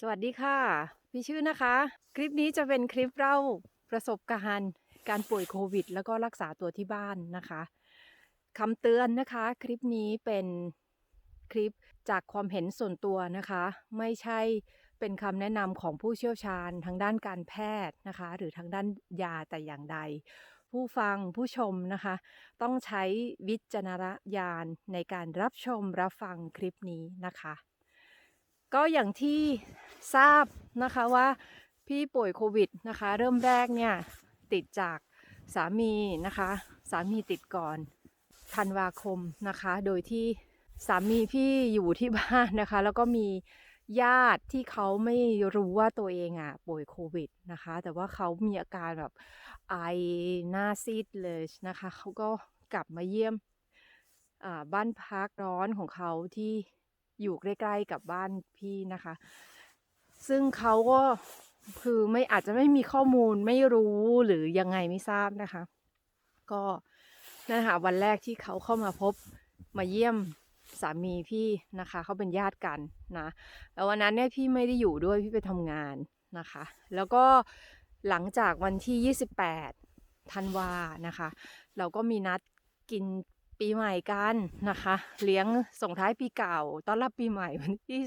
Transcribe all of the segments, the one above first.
สวัสดีค่ะพี่ชื่อนะคะ คลิปนี้จะเป็นคลิปเล่าประสบการณ์การป่วยโควิด แล้วก็รักษาตัวที่บ้านนะคะคำเตือนนะคะ คลิปนี้เป็นคลิปจากความเห็นส่วนตัวนะคะ ไม่ใช่เป็นคำแนะนำของผู้เชี่ยวชาญทางด้านการแพทย์นะคะ หรือทางด้านยาแต่อย่างใด ผู้ฟังผู้ชมนะคะ ต้องใช้วิจารณญาณในการรับชมรับฟังคลิปนี้นะคะ ก็อย่างที่ทราบนะคะว่าพี่ป่วยโควิดนะคะ เริ่มแรกเนี่ยติดจากสามีนะคะ สามีติดก่อนธันวาคมนะคะ โดยที่สามีพี่อยู่ที่บ้านนะคะ แล้วก็มีญาติที่เขาไม่รู้ว่าตัวเองอะป่วยโควิดนะคะ แต่ว่าเขามีอาการแบบไอหน้าซีดเลยนะคะเขาก็กลับมาเยี่ยมบ้านพักร้อนของเขาที่ อยู่ใกล้ๆกับบ้านพี่นะคะ ซึ่งเขาก็คือไม่อาจจะไม่มีข้อมูลไม่รู้หรือยังไงไม่ทราบนะคะ ก็นั่นค่ะวันแรกที่เขาเข้ามาพบมาเยี่ยมสามีพี่นะคะเขาเป็นญาติกันนะแล้ววันนั้นเนี่ยพี่ไม่ได้อยู่ด้วยพี่ไปทำงานนะคะ แล้วก็หลังจากวันที่ 28ธันวานะคะ เราก็มีนัดกิน ปีใหม่กันนะคะ เลี้ยงส่งท้ายปีเก่าต้อนรับปีใหม่วันที่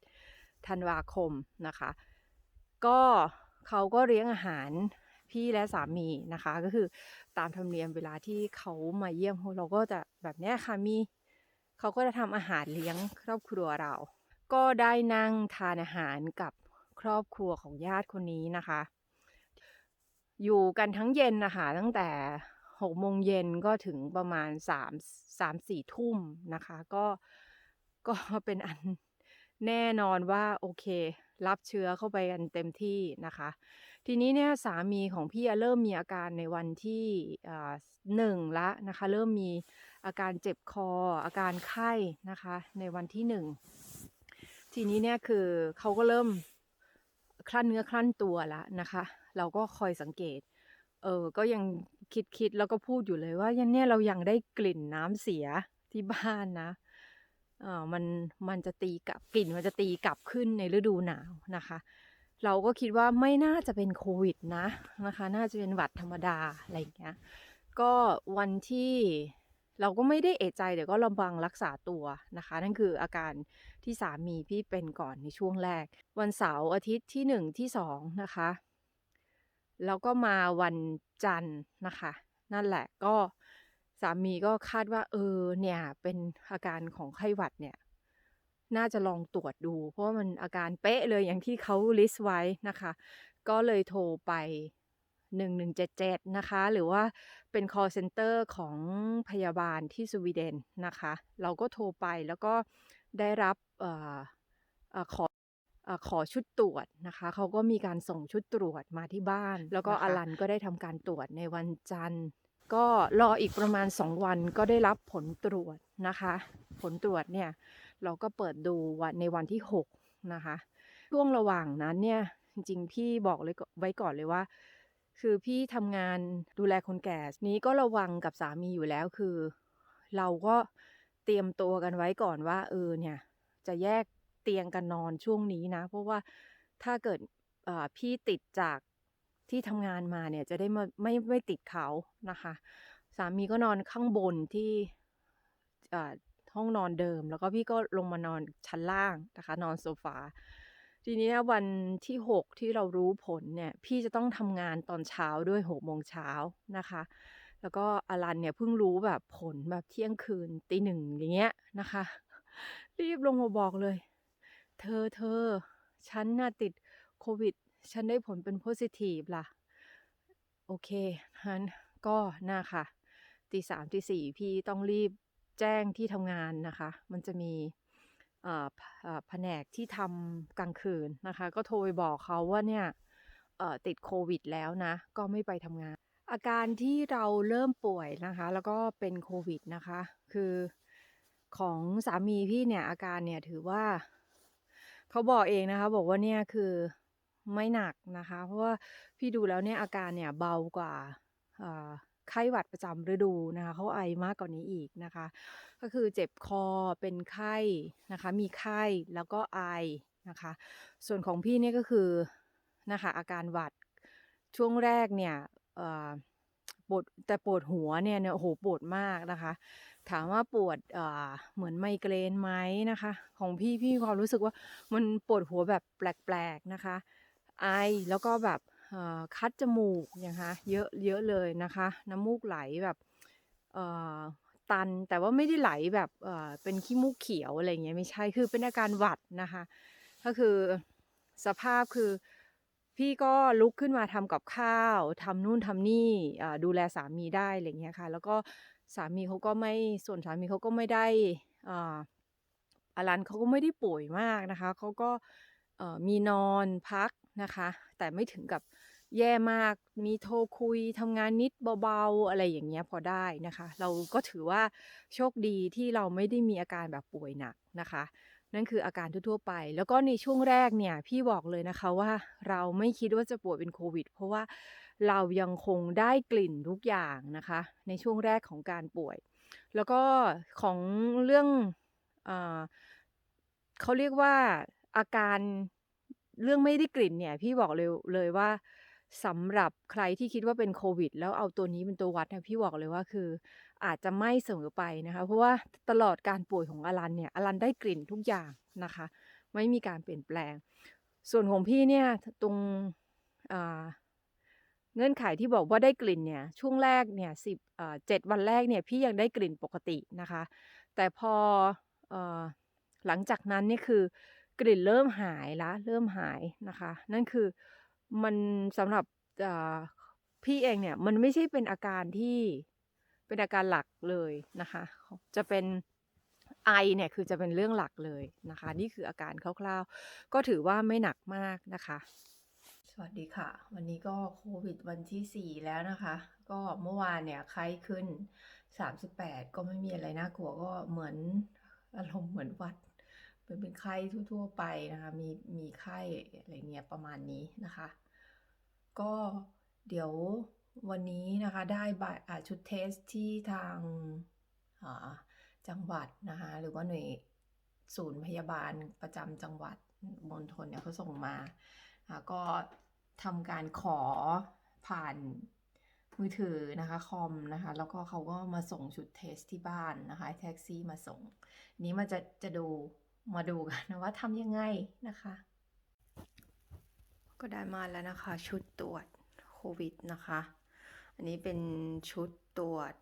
31 ธันวาคมนะคะ ก็เขาก็เลี้ยงอาหารพี่และสามีนะคะ ก็คือตามธรรมเนียมเวลาที่เขามาเยี่ยมเราก็จะแบบนี้ค่ะมีเขาก็จะทำอาหารเลี้ยงครอบครัวเรา ก็ได้นั่งทานอาหารกับครอบครัวของญาติคนนี้นะคะ อยู่กันทั้งเย็นนะคะตั้งแต่ หกโมงเย็นก็ถึงประมาณสามสามสี่ทุ่มนะคะ ก็ก็เป็นอันแน่นอนว่าโอเค รับเชื้อเข้าไปกันเต็มที่นะคะ ทีนี้เนี่ยสามีของพี่เริ่มมีอาการในวันที่อ่าหนึ่งละนะคะ เริ่มมีอาการเจ็บคอ อาการไข้นะคะ ในวันที่หนึ่งทีนี้เนี่ยคือเขาก็เริ่มคลั่นเนื้อคลั่นตัวล้วนะคะ เราก็คอยสังเกต เออ ก็ยังคิดคิดแล้วก็พูดอยู่เลยว่ายันเนี่ยเรายังได้กลิ่นน้ำเสียที่บ้านนะเออมันมันจะตีกลับกลิ่นมันจะตีกลับขึ้นในฤดูหนาวนะคะ เราก็คิดว่าไม่น่าจะเป็นโควิดนะนะคะ น่าจะเป็นหวัดธรรมดาอะไรอย่างเงี้ยก็วันที่เราก็ไม่ได้เอะใจเดี๋ยวก็ระวังรักษาตัวนะคะ นั่นคืออาการที่สามีพี่เป็นก่อนในช่วงแรก วันเสาร์อาทิตย์ที่หนึ่งที่สองนะคะ แล้วก็มาวันจันทร์นะคะ นั่นแหละก็สามีก็คาดว่า เออเนี่ยเป็นอาการของไข้หวัดเนี่ย น่าจะลองตรวจดู เพราะมันอาการเป๊ะเลยอย่างที่เขาลิสต์ไว้นะคะ ก็เลยโทรไป 1177 นะคะ หรือว่าเป็น call center ของพยาบาลที่สวีเดนนะคะ เราก็โทรไปแล้วก็ได้รับเอ่อขอ ขอชุดตรวจนะคะเขาก็มีการส่งชุดตรวจมาที่บ้าน แล้วก็นะคะอลันก็ได้ทำการตรวจในวันจันทร์ ก็รออีกประมาณ 2 วันก็ได้รับผลตรวจนะคะ ผลตรวจเนี่ยเราก็เปิดดูวันในวันที่ 6 นะคะ ช่วงระหว่างนั้นเนี่ยจริงๆ พี่บอกเลยก็ไว้ก่อนเลยว่า คือพี่ทำงานดูแลคนแก่นี้ก็ระวังกับสามีอยู่แล้วคือ เราก็เตรียมตัวกันไว้ก่อนว่าเออเนี่ยจะแยก เตียงกันนอนช่วงนี้นะ เพราะว่าถ้าเกิดพี่ติดจากที่ทำงานมาเนี่ยจะได้มาไม่ไม่ติดเขานะคะ สามีก็นอนข้างบนที่ห้องนอนเดิม แล้วก็พี่ก็ลงมานอนชั้นล่างนะคะ นอนโซฟาทีนี้วันที่ 6 ที่เรารู้ผลเนี่ย พี่จะต้องทำงานตอนเช้าด้วย6โมงเช้านะคะ แล้วก็อลันเนี่ยเพิ่งรู้แบบผลแบบเที่ยงคืนตีหนึ่งอย่างเงี้ยนะคะ รีบลงมาบอกเลย เธอเธอ ฉันน่ะติดโควิด ฉันได้ผลเป็นโพซิทีฟล่ะ โอเคงั้นก็น่าค่ะตีสามตีสี่พี่ต้องรีบแจ้งที่ทำงานนะคะ มันจะมีแผนกที่ทำกลางคืนนะคะ ก็โทรไปบอกเขาว่าเนี่ยติดโควิดแล้วนะ ก็ไม่ไปทำงาน อาการที่เราเริ่มป่วยนะคะ แล้วก็เป็นโควิดนะคะ คือของสามีพี่เนี่ยอาการเนี่ยถือว่า เขาบอกเองนะคะ บอกว่าเนี่ยคือไม่หนักนะคะ เพราะว่าพี่ดูแล้วเนี่ยอาการเนี่ยเบากว่าไข้หวัดประจำฤดูนะคะเขาไอมากกว่านี้อีกนะคะ ก็คือเจ็บคอเป็นไข้นะคะ มีไข้แล้วก็ไอนะคะ ส่วนของพี่เนี่ยก็คือนะคะอาการหวัดช่วงแรกเนี่ยอ ปวดแต่ปวดหัวเนี่ยเนี่ยโอ้โหปวดมากนะคะ ถามว่าปวดเหมือนไมเกรนไหมนะคะ ของพี่พี่ความรู้สึกว่ามันปวดหัวแบบแปลกๆนะคะ ไอแล้วก็แบบคัดจมูกนะคะเยอะเยอะเลยนะคะ น้ำมูกไหลแบบตันแต่ว่าไม่ได้ไหลแบบเอ่อเป็นขี้มูกเขียวอะไรอย่างเงี้ยไม่ใช่คือเป็นอาการหวัดนะคะ ก็คือสภาพคือ พี่ก็ลุกขึ้นมาทำกับข้าว ทำนู่นทำนี่อ่าดูแลสามีได้อะไรเงี้ยค่ะ แล้วก็สามีเขาก็ไม่ส่วนสามีเขาก็ไม่ได้อ่าอลันเขาก็ไม่ได้ป่วยมากนะคะ เขาก็มีนอนพักนะคะ แต่ไม่ถึงกับแย่มาก มีโทรคุยทำงานนิดเบาๆ อะไรอย่างเงี้ยพอได้นะคะ เราก็ถือว่าโชคดีที่เราไม่ได้มีอาการแบบป่วยหนักนะคะ นั่นคืออาการทั่วๆไป แล้วก็ในช่วงแรกเนี่ยพี่บอกเลยนะคะว่าเราไม่คิดว่าจะป่วยเป็นโควิด เพราะว่าเรายังคงได้กลิ่นทุกอย่างนะคะ ในช่วงแรกของการป่วย แล้วก็ของเรื่องอเขาเรียกว่าอาการเรื่องไม่ได้กลิ่นเนี่ยพี่บอกเลยเลยว่าสำหรับใครที่คิดว่าเป็นโควิด แล้วเอาตัวนี้เป็นตัววัดเนี่ยพี่บอกเลยว่าคือ อาจจะไม่เสมอไปนะคะ เพราะว่าตลอดการป่วยของอลันเนี่ยอลันได้กลิ่นทุกอย่างนะคะ ไม่มีการเปลี่ยนแปลง ส่วนของพี่เนี่ยตรงเงื่อนไขที่บอกว่าได้กลิ่นเนี่ยช่วงแรกเนี่ยสิบเจ็ดวันแรกเนี่ยพี่ยังได้กลิ่นปกตินะคะ แต่พอเออหลังจากนั้นนี่คือกลิ่นเริ่มหายละเริ่มหายนะคะ นั่นคือมันสำหรับอ่าพี่เองเนี่ยมันไม่ใช่เป็นอาการที่ เป็นอาการหลักเลยนะคะ จะเป็นไอเนี่ยคือจะเป็นเรื่องหลักเลยนะคะ นี่คืออาการคร่าวๆ ก็ถือว่าไม่หนักมากนะคะ สวัสดีค่ะ วันนี้ก็โควิดวันที่ 4 แล้วนะคะ ก็เมื่อวานเนี่ยไข้ขึ้น 38 ก็ไม่มีอะไรน่ากลัวก็เหมือนอารมณ์เหมือนหวัดเป็นเป็นไข้ทั่วๆไปนะคะ มีมีไข้อะไรเงี้ยประมาณนี้นะคะ ก็เดี๋ยว วันนี้นะคะได้ชุดเทสที่ทางาจังหวัดนะคะหรือว่าหน่วยศูนย์พยาบาลประจำจังหวัดมณฑลเนี่ยเขาส่งมาอ่าก็ทำการขอผ่านมือถือนะคะคอมนะคะแล้วก็เขาก็มาส่งชุดเทสที่บ้านนะคะแท็กซี่มาส่ง นี้มันจะจะดูมาดูกันนะว่าทำยังไงนะคะ ก็ได้มาแล้วนะคะชุดตรวจโควิดนะคะ อันนี้เป็นชุดตรวจ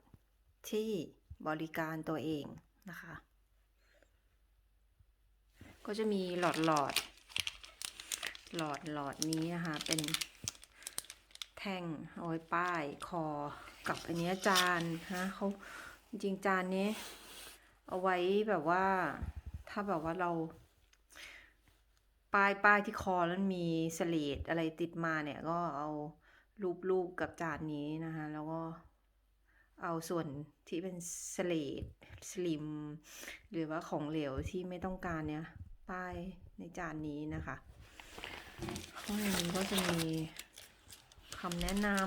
ที่บริการตัวเองนะคะ ก็จะมีหลอดหลอด หลอดหลอดนี้นะคะ เป็นแท่งเอาไว้ป้ายคอกับอันเนี้ยจานนะเขาจริงจานนี้ เอาไว้แบบว่า ถ้าแบบว่าเรา ป้ายป้ายที่คอแล้วมีสเลดอะไรติดมาเนี่ยก็เอา รูปๆกับจานนี้นะคะ แล้วก็เอาส่วนที่เป็นสเลดสลิม หรือว่าของเหลวที่ไม่ต้องการเนี่ยป้ายในจานนี้นะคะ ข้างในนี้ก็จะมีคำแนะนำ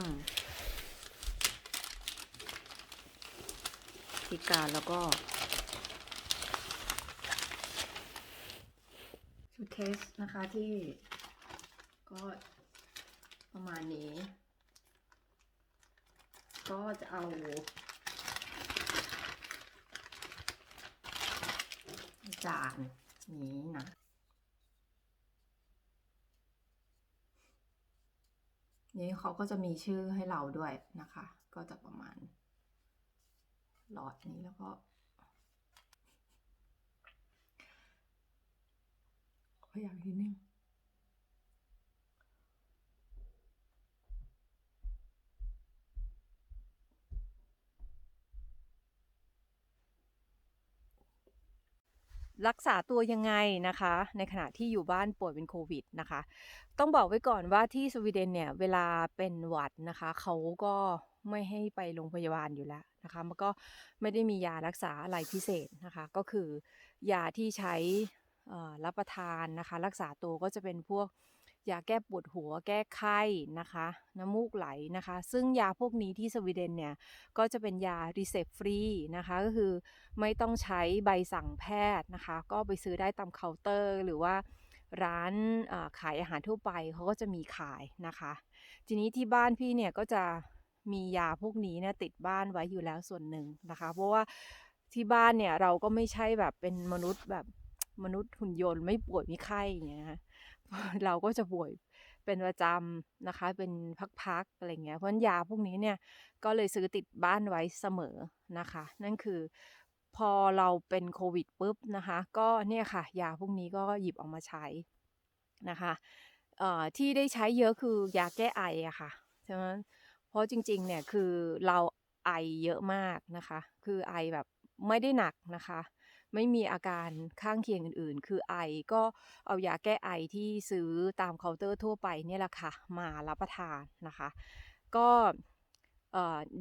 พิการแล้วก็ชุดเทสนะคะที่ก็ ประมาณนี้ ก็จะเอาจานนี้นะนี่เขาก็จะมีชื่อให้เราด้วยนะคะ ก็จะประมาณ หลอดนี้แล้วก็ขออย่างนิดนึง รักษาตัวยังไงนะคะ ในขณะที่อยู่บ้านป่วยเป็นโควิดนะคะ ต้องบอกไว้ก่อนว่าที่สวีเดนเนี่ยเวลาเป็นหวัดนะคะ เขาก็ไม่ให้ไปโรงพยาบาลอยู่แล้วนะคะมันก็ไม่ได้มียารักษาอะไรพิเศษนะคะ ก็คือยาที่ใช้รับประทานนะคะ รักษาตัวก็จะเป็นพวก ยาแก้ปวดหัวแก้ไข้นะคะ น้ำมูกไหลนะคะ ซึ่งยาพวกนี้ที่สวีเดนเนี่ยก็จะเป็นยารีเซปฟรีนะคะก็คือไม่ต้องใช้ใบสั่งแพทย์นะคะ ก็ไปซื้อได้ตามเคาน์เตอร์ หรือว่าร้านขายอาหารทั่วไปเขาก็จะมีขายนะคะ ทีนี้ที่บ้านพี่เนี่ยก็จะมียาพวกนี้เนี่ยติดบ้านไว้อยู่แล้วส่วนหนึ่งนะคะ เพราะว่าที่บ้านเนี่ยเราก็ไม่ใช่แบบเป็นมนุษย์แบบมนุษย์หุ่นยนต์ไม่ป่วยไม่ไข้อย่างเงี้ยนะคะ เราก็จะป่วยเป็นประจำนะคะ เป็นพักๆอะไรเงี้ยเพราะยาพวกนี้เนี่ยก็เลยซื้อติดบ้านไว้เสมอนะคะ นั่นคือพอเราเป็นโควิดปุ๊บนะคะ ก็เนี่ยค่ะ ยาพวกนี้ก็หยิบออกมาใช้นะคะที่ได้ใช้เยอะคือยาแก้ไออะค่ะใช่ไหมเพราะจริงๆเนี่ยคือเราไอเยอะมากนะคะ คือไอแบบไม่ได้หนักนะคะ ไม่มีอาการข้างเคียงอื่นๆ คือไอก็เอายาแก้ไอที่ซื้อตามเคาน์เตอร์ทั่วไปเนี่ยแหละค่ะ มารับประทานนะคะ ก็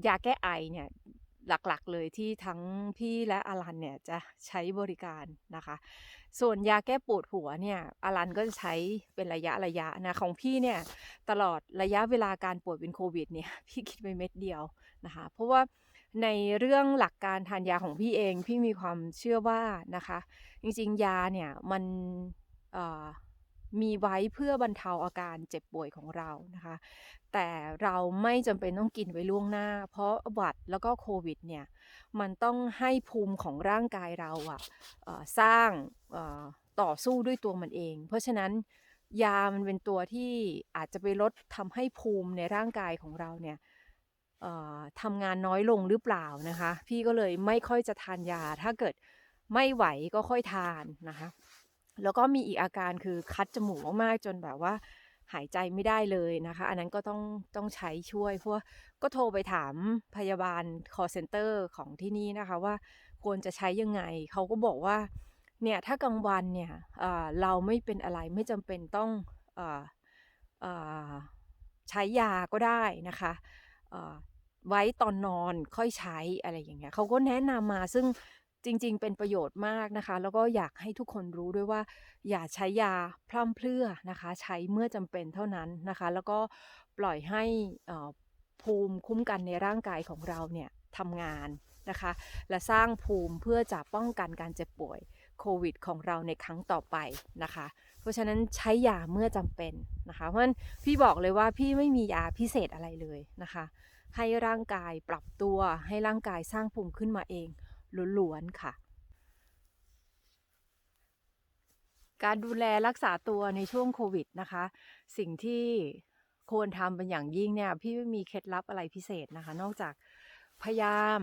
ยาแก้ไอเนี่ยหลักๆเลยที่ทั้งพี่และอลันเนี่ยจะใช้บริการนะคะ ส่วนยาแก้ปวดหัวเนี่ยอลันก็จะใช้เป็นระยะระยะนะของพี่เนี่ยตลอดระยะเวลาการป่วยเป็นโควิดเนี่ยพี่กินไปเม็ดเดียวนะคะ เพราะว่า ในเรื่องหลักการทานยาของพี่เอง พี่มีความเชื่อว่านะคะ จริงๆ ยาเนี่ยมันมีไว้เพื่อบรรเทาอาการเจ็บป่วยของเรานะคะ แต่เราไม่จำเป็นต้องกินไว้ล่วงหน้า เพราะหวัดแล้วก็โควิดเนี่ย มันต้องให้ภูมิของร่างกายเราอะสร้างต่อสู้ด้วยตัวมันเอง เพราะฉะนั้นยามันเป็นตัวที่อาจจะไปลดทำให้ภูมิในร่างกายของเราเนี่ย ทำงานน้อยลงหรือเปล่านะคะ พี่ก็เลยไม่ค่อยจะทานยา ถ้าเกิดไม่ไหวก็ค่อยทานนะคะ แล้วก็มีอีกอาการคือคัดจมูกมากๆจนแบบว่าหายใจไม่ได้เลยนะคะ อันนั้นก็ต้องต้องใช้ช่วย เพราะว่าก็โทรไปถามพยาบาล call center ของที่นี่นะคะว่าควรจะใช้ยังไง เขาก็บอกว่าเนี่ยถ้ากลางวันเนี่ยเเราไม่เป็นอะไรไม่จำเป็นต้องออใช้ยาก็ได้นะคะ ไว้ตอนนอนค่อยใช้อะไรอย่างเงี้ยเขาก็แนะนำมาซึ่งจริง ๆ เป็นประโยชน์มากนะคะ แล้วก็อยากให้ทุกคนรู้ด้วยว่า อย่าใช้ยาพร่ำเพรื่อนะคะ ใช้เมื่อจำเป็นเท่านั้นนะคะ แล้วก็ปล่อยให้ออภูมิคุ้มกันในร่างกายของเราเนี่ยทำงานนะคะ และสร้างภูมิเพื่อจะป้องกันการเจ็บป่วยโควิดของเราในครั้งต่อไปนะคะ เพราะฉะนั้นใช้ยาเมื่อจำเป็นนะคะ เพราะฉะนั้นพี่บอกเลยว่าพี่ไม่มียาพิเศษอะไรเลยนะคะ ให้ร่างกายปรับตัว ให้ร่างกายสร้างภูมิขึ้นมาเองล้วนๆค่ะ การดูแลรักษาตัวในช่วงโควิดนะคะ สิ่งที่ควรทำเป็นอย่างยิ่งเนี่ยพี่ไม่มีเคล็ดลับอะไรพิเศษนะคะ นอกจากพยายาม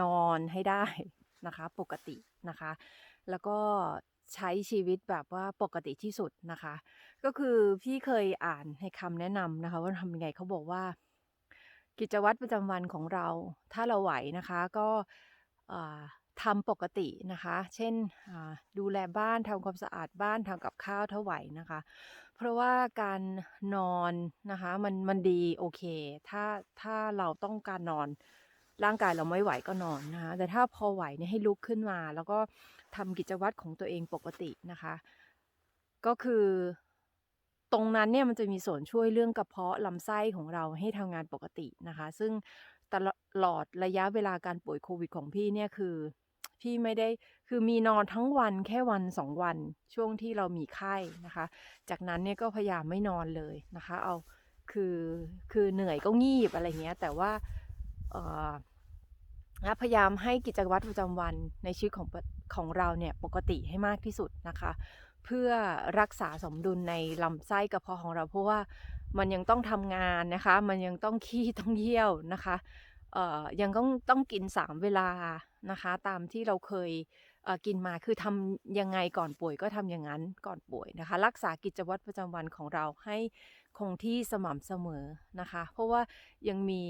นอนให้ได้นะคะ ปกตินะคะ แล้วก็ใช้ชีวิตแบบว่าปกติที่สุดนะคะ ก็คือพี่เคยอ่านในคำแนะนำนะคะ ว่าทำยังไงเขาบอกว่า กิจวัตรประจำวันของเรา ถ้าเราไหวนะคะก็ทำปกตินะคะ เช่นดูแลบ้านทำความสะอาดบ้านทำกับข้าวถ้าไหวนะคะ เพราะว่าการนอนนะคะมันมันดีโอเค ถ้าถ้าเราต้องการนอนร่างกายเราไม่ไหวก็นอนนะคะ แต่ถ้าพอไหวเนี่ยให้ลุกขึ้นมา แล้วก็ทำกิจวัตรของตัวเองปกตินะคะ ก็คือ ตรงนั้นเนี่ยมันจะมีส่วนช่วยเรื่องกระเพาะลำไส้ของเราให้ทำงานปกตินะคะ ซึ่งตลอดระยะเวลาการป่วยโควิดของพี่เนี่ยคือ พี่ไม่ได้คือมีนอนทั้งวันแค่วันสองวันช่วงที่เรามีไข้นะคะ จากนั้นเนี่ยก็พยายามไม่นอนเลยนะคะ เอาคือคือเหนื่อยก็งีบอะไรเงี้ย แต่ว่าเออพยายามให้กิจวัตรประจำวันในชีวิตของของเราเนี่ยปกติให้มากที่สุดนะคะ เพื่อรักษาสมดุลในลำไส้กระเพาะของเรา เพราะว่ามันยังต้องทำงานนะคะ มันยังต้องขี้ต้องเยี่ยวนะคะยังต้องต้องกินสามเวลานะคะ ตามที่เราเคยเกินมาคือทำยังไงก่อนป่วยก็ทำอย่างนั้นก่อนป่วยนะคะ รักษากิจวัตรประจำวันของเราให้คงที่สม่ำเสมอนะคะ เพราะว่ายังมี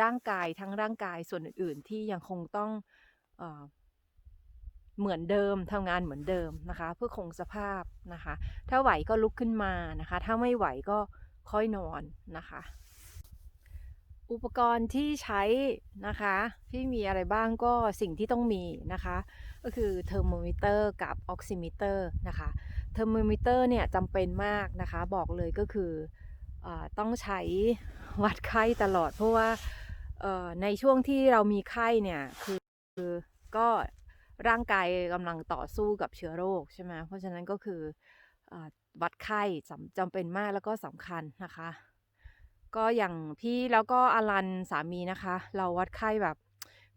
ร่างกายทั้งร่างกายส่วนอื่นๆที่ยังคงต้อง เหมือนเดิมทำงานเหมือนเดิมนะคะ เพื่อคงสภาพนะคะ ถ้าไหวก็ลุกขึ้นมานะคะ ถ้าไม่ไหวก็ค่อยนอนนะคะ อุปกรณ์ที่ใช้นะคะที่มีอะไรบ้างก็สิ่งที่ต้องมีนะคะ ก็คือเทอร์โมมิเตอร์กับออกซิมิเตอร์นะคะเทอร์โมมิเตอร์เนี่ยจำเป็นมากนะคะ บอกเลยก็คืออต้องใช้วัดไข้ตลอด เพราะว่าในช่วงที่เรามีไข้เนี่ยคือก็ ร่างกายกำลังต่อสู้กับเชื้อโรคใช่ไหมเพราะฉะนั้นก็คืออวัดไข้จำเป็นมากแล้วก็สำคัญนะคะ ก็อย่างพี่แล้วก็อลันสามีนะคะ เราวัดไข้แบบ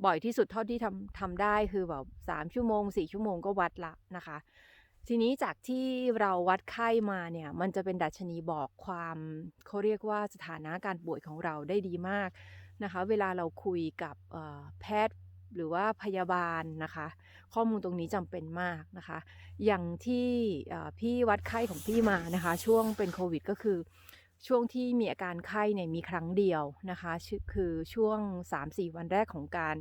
บ่อยที่สุดเท่าที่ทำทำได้คือแบบสามชั่วโมงสี่ชั่วโมงก็วัดละนะคะ ทีนี้จากที่เราวัดไข้มาเนี่ย มันจะเป็นดัชนีบอกความเขาเรียกว่าสถานะการป่วยของเราได้ดีมากนะคะ เวลาเราคุยกับแพทย์ หรือว่าพยาบาลนะคะ ข้อมูลตรงนี้จำเป็นมากนะคะ อย่างที่พี่วัดไข้ของพี่มานะคะ ช่วงเป็นโควิดก็คือช่วงที่มีอาการไข้เนี่ยมีครั้งเดียวนะคะคือช่วง 3-4 วันแรกของการ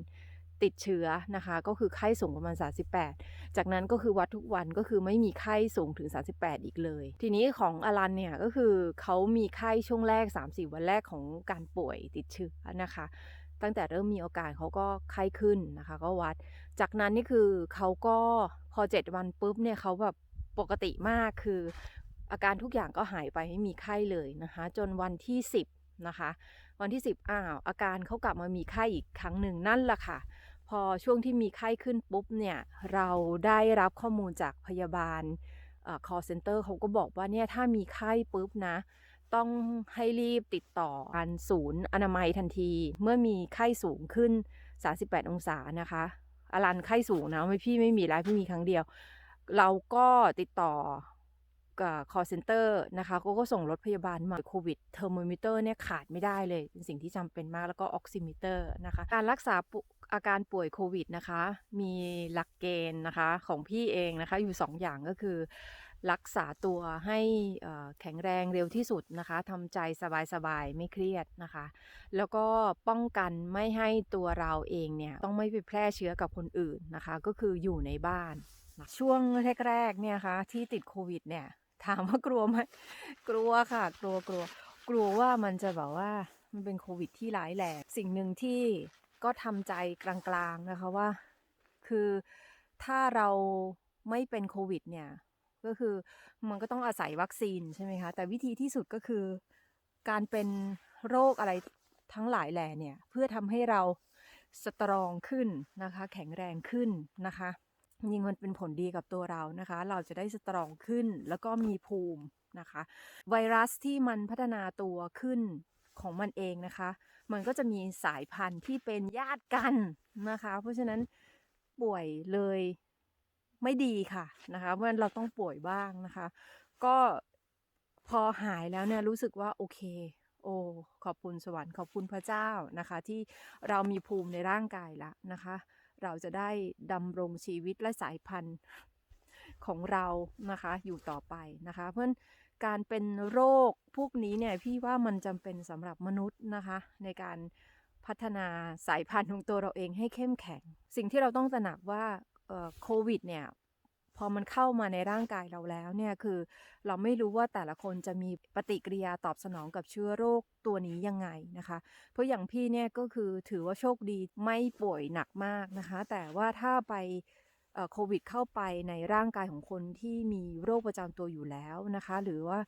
ติดเชื้อนะคะ ก็คือไข้สูงประมาณ 38 จากนั้นก็คือวัดทุกวันก็คือไม่มีไข้สูงถึง 38 อีกเลย ทีนี้ของอลันเนี่ยก็คือเขามีไข้ช่วงแรก 3-4 วันแรกของการป่วยติดเชื้อนะคะ ตั้งแต่เริ่มมีอาการเขาก็ไข้ขึ้นนะคะ ก็วัด จากนั้นนี่คือเขาก็พอ7วันปุ๊บเนี่ยเขาแบบปกติมากคือ อาการทุกอย่างก็หายไปไม่มีไข้เลยนะคะ จนวันที่ 10นะคะ วันที่ 10อ้าวอาการเขากลับมามีไข้อีกครั้งหนึ่งนั่นแหละค่ะ พอช่วงที่มีไข้ขึ้นปุ๊บเนี่ยเราได้รับข้อมูลจากพยาบาลเอ่อ call center เขาก็บอกว่าเนี่ยถ้ามีไข้ปุ๊บนะ ต้องให้รีบติดต่ออันศูนย์อนามัยทันที เมื่อมีไข้สูงขึ้น 38 องศานะคะอารันไข้สูงนะไม่พี่ไม่มีแล้วพี่มีครั้งเดียว เราก็ติดต่อกับ call center นะคะเขาก็ส่งรถพยาบาลมาโควิดเทอร์โมมิเตอร์เนี่ยขาดไม่ได้เลย เป็นสิ่งที่จำเป็นมากแล้วก็ออกซิมิเตอร์นะคะ การรักษาอาการป่วยโควิดนะคะ มีหลักเกณฑ์นะคะของพี่เองนะคะ อยู่ 2 อย่างก็คือ รักษาตัวให้แข็งแรงเร็วที่สุดนะคะทำใจสบายๆ ไม่เครียดนะคะ แล้วก็ป้องกันไม่ให้ตัวเราเองเนี่ยต้องไม่ไปแพร่เชื้อกับคนอื่นนะคะ ก็คืออยู่ในบ้านนะช่วงแรกๆเนี่ยคะที่ติดโควิดเนี่ยถามว่ากลัวไหมกลัวค่ะกลัวกลัวกลัวว่ามันจะแบบว่ามันเป็นโควิดที่ร้ายแรงสิ่งหนึ่งที่ก็ทำใจกลางๆนะคะว่า คือถ้าเราไม่เป็นโควิดเนี่ย ก็คือมันก็ต้องอาศัยวัคซีนใช่ไหมคะ แต่วิธีที่สุดก็คือการเป็นโรคอะไรทั้งหลายแหล่เนี่ยเพื่อทำให้เราสตรองขึ้นนะคะ แข็งแรงขึ้นนะคะจริงมันเป็นผลดีกับตัวเรานะคะ เราจะได้สตรองขึ้นแล้วก็มีภูมินะคะ ไวรัสที่มันพัฒนาตัวขึ้นของมันเองนะคะ มันก็จะมีสายพันธุ์ที่เป็นญาติกันนะคะ เพราะฉะนั้นป่วยเลย ไม่ดีค่ะนะคะ เพราะฉะนั้นเราต้องป่วยบ้างนะคะ ก็พอหายแล้วเนี่ยรู้สึกว่าโอเค โอ้ขอบคุณสวรรค์ขอบคุณพระเจ้านะคะ ที่เรามีภูมิในร่างกายละนะคะ เราจะได้ดำรงชีวิตและสายพันธุ์ของเรานะคะอยู่ต่อไปนะคะ เพราะฉะนั้นการเป็นโรคพวกนี้เนี่ยพี่ว่ามันจำเป็นสำหรับมนุษย์นะคะ ในการพัฒนาสายพันธุ์ของตัวเราเองให้เข้มแข็ง สิ่งที่เราต้องตระหนักว่า โควิดเนี่ยพอมันเข้ามาในร่างกายเราแล้วเนี่ยคือเราไม่รู้ว่าแต่ละคนจะมีปฏิกิริยาตอบสนองกับเชื้อโรคตัวนี้ยังไงนะคะ เพราะอย่างพี่เนี่ยก็คือถือว่าโชคดีไม่ป่วยหนักมากนะคะ แต่ว่าถ้าไปเอ่อโควิดเข้าไปในร่างกายของคนที่มีโรคประจำตัวอยู่แล้วนะคะ หรือว่า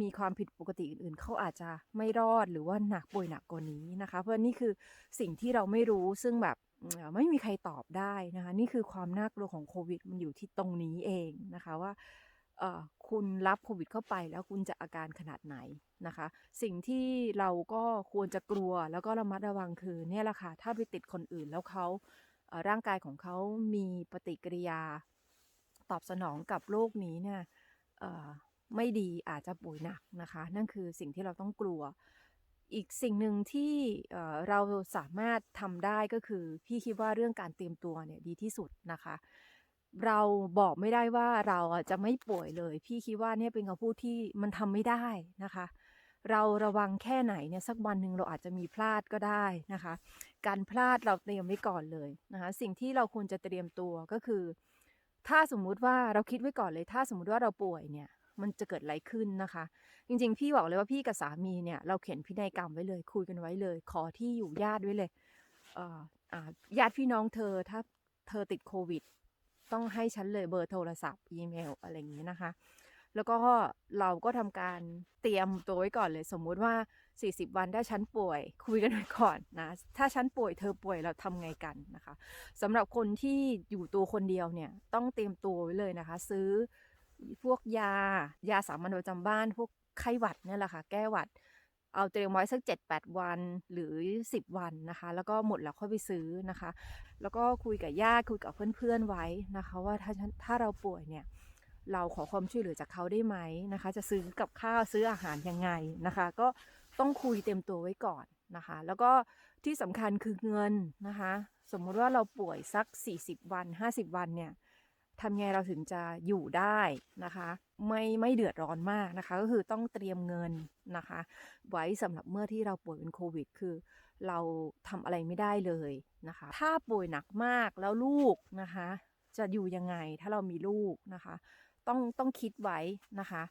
มีความผิดปกติอื่นๆ เขาอาจจะไม่รอดหรือว่าหนักป่วยหนักกว่านี้นะคะ เพราะนี่คือสิ่งที่เราไม่รู้ซึ่งแบบ ไม่มีใครตอบได้นะคะนี่คือความน่ากลัวของโควิด มันอยู่ที่ตรงนี้เองนะคะว่าคุณรับโควิดเข้าไปแล้วคุณจะอาการขนาดไหนนะคะ สิ่งที่เราก็ควรจะกลัวแล้วก็ระมัดระวังคือเนี่ยแหละค่ะถ้าไปติดคนอื่นแล้วเขาร่างกายของเขามีปฏิกิริยา ตอบสนองกับโรคนี้เนี่ยไม่ดีอาจจะป่วยหนักนะคะ นั่นคือสิ่งที่เราต้องกลัว อีกสิ่งหนึ่งที่เราสามารถทำได้ก็คือ พี่คิดว่าเรื่องการเตรียมตัวเนี่ยดีที่สุดนะคะ เราบอกไม่ได้ว่าเราจะไม่ป่วยเลย พี่คิดว่าเนี่ยเป็นคำพูดที่มันทำไม่ได้นะคะ เราระวังแค่ไหนเนี่ยสักวันหนึ่งเราอาจจะมีพลาดก็ได้นะคะ การพลาดเราเตรียมไว้ก่อนเลยนะคะสิ่งที่เราควรจะเตรียมตัวก็คือ ถ้าสมมุติว่าเราคิดไว้ก่อนเลย ถ้าสมมุติว่าเราป่วยเนี่ย มันจะเกิดอะไรขึ้นนะคะ จริง ๆ พี่บอกเลยว่าพี่กับสามีเนี่ยเราเขียนพินัยกรรมไว้เลย คุยกันไว้เลย ขอที่อยู่ญาติไว้เลยญาติพี่น้องเธอถ้าเธอติดโควิด ต้องให้ฉันเลยเบอร์โทรศัพท์อีเมลอะไรอย่างนี้นะคะ แล้วก็เราก็ทำการเตรียมตัวไว้ก่อนเลย สมมุติว่า 40 วันถ้าฉันป่วย คุยกันไว้ก่อนนะถ้าฉันป่วยเธอป่วยเราทำไงกันนะคะสำหรับคนที่อยู่ตัวคนเดียวเนี่ยต้องเตรียมตัวไว้เลยนะคะ ซื้อ พวกยา ยาสามัญประจำบ้าน พวกไข้หวัดเนี่ยแหละค่ะ แก้หวัด เอาเตรียมไว้สัก 7-8 วันหรือ 10 วันนะคะ แล้วก็หมดแล้วค่อยไปซื้อนะคะ แล้วก็คุยกับญาติคุยกับเพื่อนๆไว้นะคะ ว่าถ้าถ้าเราป่วยเนี่ยเราขอความช่วยเหลือจากเขาได้ไหมนะคะ จะซื้อกับข้าวซื้ออาหารยังไงนะคะ ก็ต้องคุยเต็มตัวไว้ก่อนนะคะ แล้วก็ที่สำคัญคือเงินนะคะ สมมุติว่าเราป่วยสัก 40 วัน 50 วันเนี่ย ทำไงเราถึงจะอยู่ได้นะคะ ไม่ไม่เดือดร้อนมากนะคะ ก็คือต้องเตรียมเงินนะคะ ไว้สำหรับเมื่อที่เราป่วยเป็นโควิด คือ เราทำอะไรไม่ได้เลยนะคะ ถ้าป่วยหนักมากแล้วลูกนะคะ จะอยู่ยังไงถ้าเรามีลูกนะคะ ต้องต้องคิดไว้นะคะ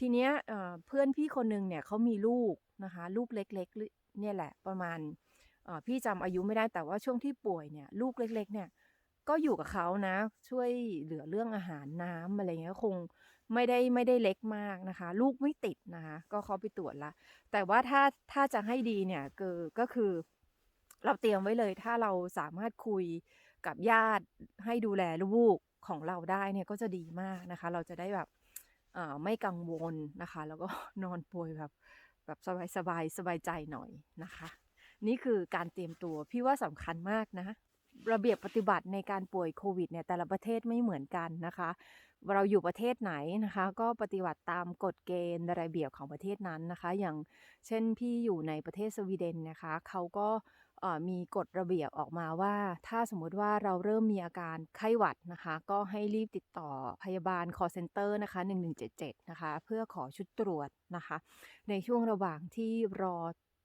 ทีเนี้ยเเพื่อนพี่คนนึงเนี่ยเขามีลูกนะคะ ลูกเล็กๆเนี่ยแหละประมาณพี่จำอายุไม่ได้แต่ว่าช่วงที่ป่วยเนี่ยลูกเล็ก ๆ เนี่ย ก็อยู่กับเขานะ ช่วยเหลือเรื่องอาหารน้ำอะไรเงี้ยคงไม่ได้ไม่ได้เล็กมากนะคะ ลูกไม่ติดนะคะ ก็เขาไปตรวจละ แต่ว่าถ้าถ้าจะให้ดีเนี่ยก็ก็คือ เราเตรียมไว้เลย ถ้าเราสามารถคุยกับญาติให้ดูแลลูกของเราได้เนี่ยก็จะดีมากนะคะ เราจะได้แบบไม่กังวลนะคะ แล้วก็นอนป่วยแบบแบบสบายสบายสบายใจหน่อยนะคะ นี่คือการเตรียมตัวพี่ว่าสำคัญมากนะ ระเบียบปฏิบัติในการป่วยโควิดเนี่ยแต่ละประเทศไม่เหมือนกันนะคะ เราอยู่ประเทศไหนนะคะ ก็ปฏิบัติตามกฎเกณฑ์ระเบียบของประเทศนั้นนะคะ อย่างเช่นพี่อยู่ในประเทศสวีเดนนะคะเขาก็มีกฎระเบียบออกมาว่า ถ้าสมมุติว่าเราเริ่มมีอาการไข้หวัดนะคะ ก็ให้รีบติดต่อพยาบาล call center นะคะ 1177 นะคะ เพื่อขอชุดตรวจนะคะ ในช่วงระหว่างที่รอ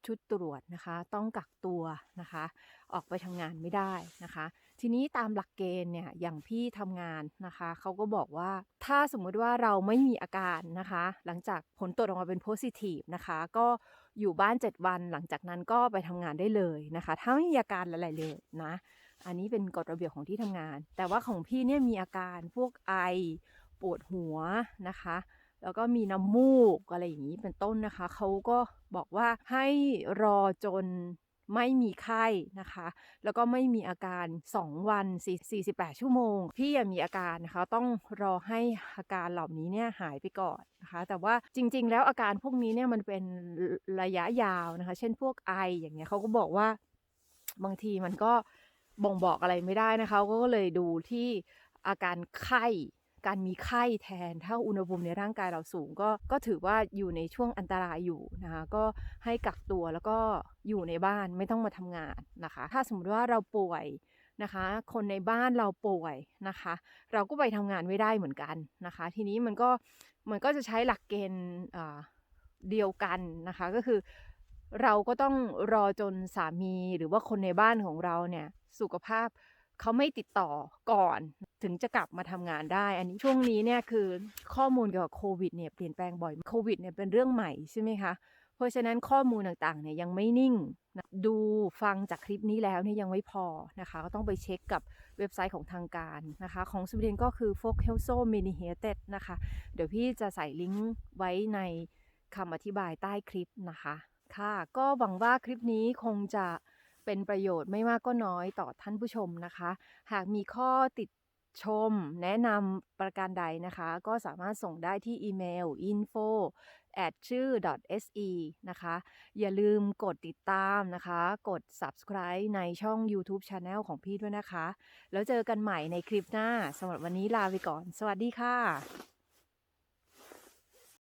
ชุดตรวจนะคะ ต้องกักตัวนะคะ ออกไปทำงานไม่ได้นะคะ ทีนี้ตามหลักเกณฑ์เนี่ยอย่างพี่ทำงานนะคะเขาก็บอกว่าถ้าสมมุติว่าเราไม่มีอาการนะคะ หลังจากผลตรวจออกมาเป็นโพซิทีฟนะคะ ก็อยู่บ้าน 7 วันหลังจากนั้นก็ไปทำงานได้เลยนะคะ ถ้าไม่มีอาการอะไรเลยนะ อันนี้เป็นกฎระเบียบของที่ทำงาน แต่ว่าของพี่เนี่ยมีอาการพวกไอปวดหัวนะคะ แล้วก็มีน้ำมูกอะไรอย่างนี้เป็นต้นนะคะเขาก็ บอกว่าให้รอจนไม่มีไข้นะคะ แล้วก็ไม่มีอาการ 2 วัน 48 ชั่วโมง พี่ยังมีอาการนะคะ ต้องรอให้อาการเหล่านี้เนี่ยหายไปก่อนนะคะ แต่ว่าจริง ๆ แล้วอาการพวกนี้เนี่ยมันเป็นระยะยาวนะคะ เช่นพวกไออย่างเงี้ยเขาก็บอกว่าบางทีมันก็บ่งบอกอะไรไม่ได้นะคะ ก็เลยดูที่อาการไข้ การมีไข้แทน ถ้าอุณหภูมิในร่างกายเราสูงก็ก็ถือว่าอยู่ในช่วงอันตรายอยู่นะคะก็ให้กักตัวแล้วก็อยู่ในบ้านไม่ต้องมาทำงานนะคะ ถ้าสมมติว่าเราป่วยนะคะ คนในบ้านเราป่วยนะคะ เราก็ไปทำงานไม่ได้เหมือนกันนะคะ ทีนี้มันก็มันก็จะใช้หลักเกณฑ์เดียวกันนะคะก็คือเราก็ต้องรอจนสามีหรือว่าคนในบ้านของเราเนี่ยสุขภาพเขาไม่ติดต่อก่อน ถึงจะกลับมาทำงานได้ อันนี้ช่วงนี้เนี่ยคือข้อมูลเกี่ยวกับโควิดเนี่ยเปลี่ยนแปลงบ่อยโควิดเนี่ยเป็นเรื่องใหม่ใช่ไหมคะเพราะฉะนั้นข้อมูลต่างๆเนี่ยยังไม่นิ่งดูฟังจากคลิปนี้แล้วเนี่ยยังไม่พอนะคะ ก็ต้องไปเช็คกับเว็บไซต์ของทางการนะคะ ของสวีเดนก็คือ f o k h e l s o m i n i h e t e d นะคะ เดี๋ยวพี่จะใส่ลิงก์ไว้ในคำอธิบายใต้คลิปนะคะ ค่ะ ก็หวังว่าคลิปนี้คงจะเป็นประโยชน์ไม่มากก็น้อยต่อท่านผู้ชมนะคะ หากมีข้อติด ชม แนะนำประการใดนะคะ ก็สามารถส่งได้ที่อีเมล info at ชื่อ se นะคะ อย่าลืมกดติดตามนะคะ กด subscribe ในช่อง YouTube Channel ของพี่ด้วยนะคะ แล้วเจอกันใหม่ในคลิปหน้าสำหรับวันนี้ลาไปก่อน สวัสดีค่ะ